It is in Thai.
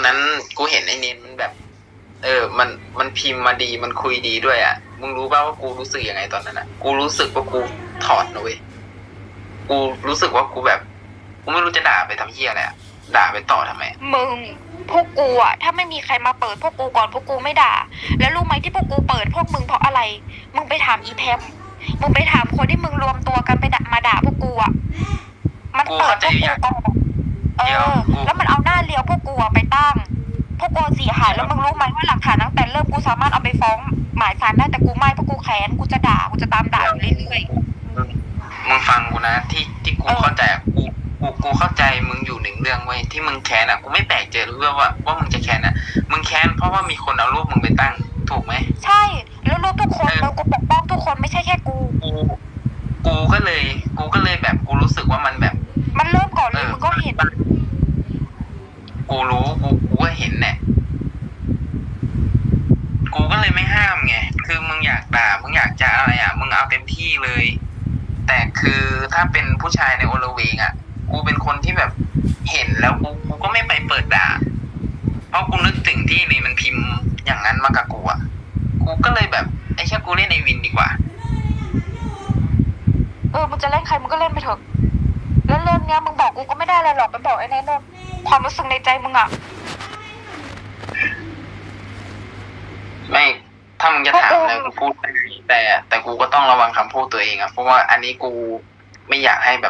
อนนั้นกูเห็นไอ้เนนมันแบบ เออ มันมันพิมพ์มาดีมันคุยดีด้วยอะมึงรู้ป่าวว่ากูรู้สึกยังไงตอนนั้นอะ กูรู้สึกว่ากูถอดนะเว้ยกูรู้สึกว่ากูแบบกูไม่รู้จะด่าไปทำเหี้ยอะไรอะด่าไปต่อทำไมมึงพวกกูอะถ้าไม่มีใครมาเปิดพวกกูก่อนพวกกูไม่ด่า แล้วรู้ไหมที่พวกกูเปิดพวกมึงเพราะอะไร มึงไปถามอีแพมมึงไปถามคนที่มึงรวมตัวกันไปด่ามาด่าพวกกูอะมันเปิดพวกกูก่อนเอเดี๋ยวอกูแล้วมัน เอาหน้าเลียวพวกกูอะไปตั้ง พวกกูเสียหายแล้วมึงรู้ไหมว่าหลักฐานตั้งแต่เริ่มกูสามารถเอาไปฟ้องหมายศาลได้แต่กูไม่เพราะกูแค้นกูจะด่ากูจะตามด่าอยู่เรื่อย มึงฟังกูนะที่ที่กูเออ เข้าใจอะกูกูกูเข้าใจมึงอยู่หนึ่งเรื่องเว้ยที่มึงแค้นอะกูไม่แปลกใจรู้ว่าว่าว่ามึงจะแค้นอะมึงแค้นเพราะว่ามีคนเอารูปมึงไปตั้ง ถูกไหม ๆ ใช่ แล้วรู้ทุกคนแล้วกูปกป้องทุกคนไม่ใช่แค่กู กูกูก็เลย กูก็เลยแบบกูรู้สึกว่ามันแบบ มันเริ่มก่อนเลยมึงก็เห็น กูรู้กูกูก็เห็นแหละกูก็เลยไม่ห้ามไงคือมึงอยากด่ามึงอยากจะอะไรอะ มึงเอาเต็มที่เลย แต่คือถ้าเป็นผู้ชายในโอลเวงอะ กูเป็นคนที่แบบเห็นแล้วกูกูก็ไม่ไปเปิดด่า เพราะกูนึกถึงที่นี่มันพิมพ์อย่างนั้นมากับกูอะกูก็เลยแบบไอ้เช่ยกูเล่นในวินดีกว่า เออมึงจะเล่นใครมึงก็เล่นไปเถอะ แล้วเรื่องเนี้ยมึงบอกกูก็ไม่ได้อะไรหรอกไปบอกไอ้แน่นอนความรู้สึกในใจมึงอะไม่ถ้ามึงจะถามอะไรกูพูดได้แต่แต่กูก็ต้องระวังคำพูดตัวเองอะเพราะว่าอันนี้กูไม่อยากให้แบบ